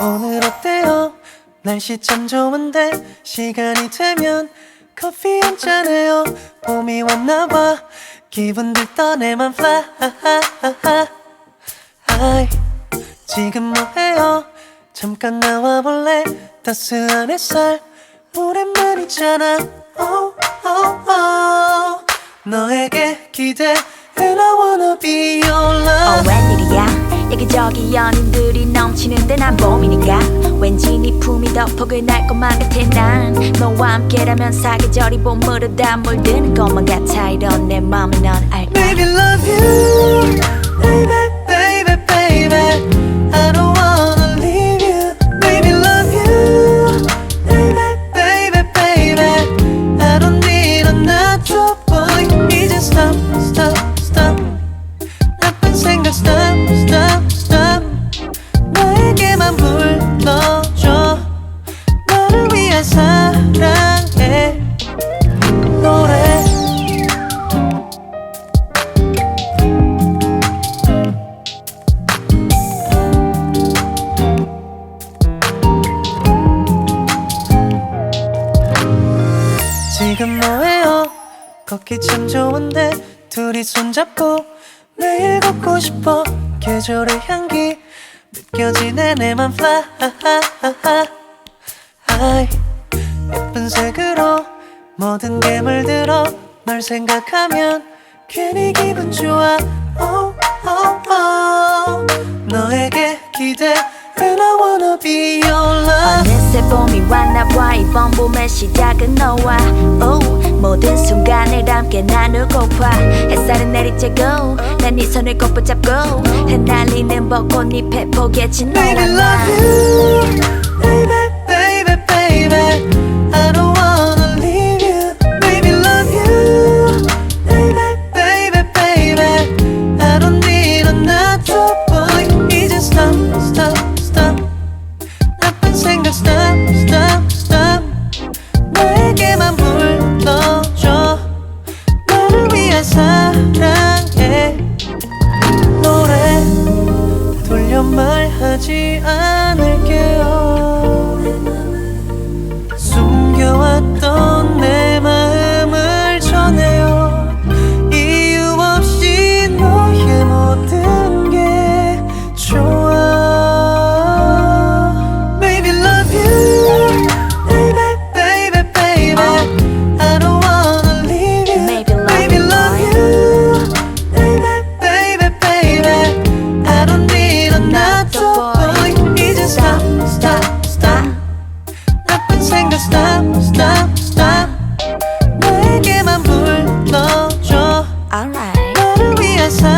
오늘 어때요? 날씨 참 좋은데 시간이 되면 커피 한 잔 해요 봄이 왔나봐 기분 들 떠 내맘 fly 아이, 지금 뭐해요? 잠깐 나와볼래? 따스한 햇살 오랜만이잖아. Oh, oh, oh. 너에게 기대 And I wanna be your 어 love 웬일이야? 여기저기 연인들이 넘치는데 난 봄이니까. 왠지 네 품이 더 폭을 날 것만 같아 난. 너와 함께라면 사계절이 봄으로 다 물드는 것만 같아 이런 지금 뭐해요? 걷기 참 좋은데 둘이 손잡고 매일 걷고 싶어. 계절의 향기 느껴지네 내맘 fly. 아이, 예쁜 색으로 모든 게 물들어. 널 생각하면 괜히 기분 좋아. Oh, oh, oh. 너에게 기대. And I wanna be your love. 어느새 봄이 왔나 봐. 이번 봄의 시작은 너와 함께 나누고파 햇살은 내리쬐고 난 네 손을 꼭 붙잡고 흩날리는 벚꽃잎에 포개 진 바람아 Baby love you baby baby baby I don't wanna leave you Baby love you baby baby baby I don't need another boy 이제 stop stop stop 나쁜 생각 stop 사랑해. 노래 돌려 말하지 않아. 생각 stop stop stop 나에게만 불러줘 right. 나를 위해서